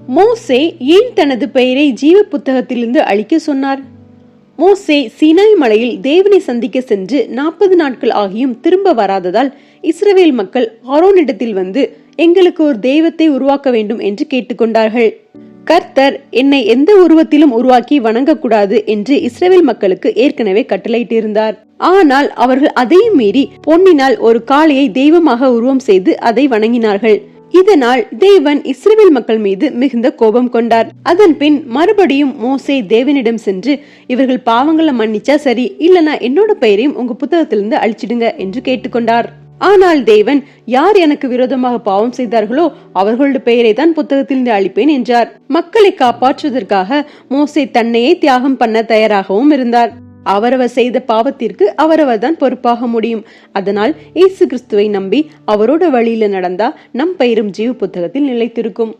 மோசே ஏன் தனது பெயரை ஜீவ புத்தகத்திலிருந்து அழிக்க சொன்னார்? மோசே சீனாய் மலையில் தேவனை சந்திக்க சென்று நாற்பது நாட்கள் ஆகியும் திரும்ப வராததால் இஸ்ரவேல் மக்கள் ஆரோனிடத்தில் வந்து எங்களுக்கு ஒரு தெய்வத்தை உருவாக்க வேண்டும் என்று கேட்டுக்கொண்டார்கள். கர்த்தர் என்னை எந்த உருவத்திலும் உருவாக்கி வணங்கக்கூடாது என்று இஸ்ரேல் மக்களுக்கு ஏற்கனவே கட்டளையிட்டிருந்தார். ஆனால் அவர்கள் அதையும் மீறி பொன்னினால் ஒரு காளையை தெய்வமாக உருவம் செய்து அதை வணங்கினார்கள். இதனால் தேவன் இஸ்ரேல் மக்கள் மீது மிகுந்த கோபம் கொண்டார். அதன் பின் மறுபடியும் மோசே தேவனிடம் சென்று இவர்கள் பாவங்களை மன்னிச்சா சரி இல்லனா என்னோட பெயரையும் உங்க புத்தகத்திலிருந்து அழிச்சிடுங்க என்று கேட்டுக்கொண்டார். ஆனால் தேவன் யார் எனக்கு விரோதமாக பாவம் செய்தார்களோ அவர்களுடைய பெயரை தான் புத்தகத்திலிருந்து அழிப்பேன் என்றார். மக்களை காப்பாற்றுவதற்காக மோசே தன்னையே தியாகம் பண்ண தயாராகவும் இருந்தார். அவரவர் செய்த பாவத்திற்கு அவரவர் தான் பொறுப்பாக முடியும். அதனால் இயேசு கிறிஸ்துவை நம்பி அவரோட வழியில நடந்தா நம் பெயரும் ஜீவ புத்தகத்தில் நிலைத்திருக்கும்.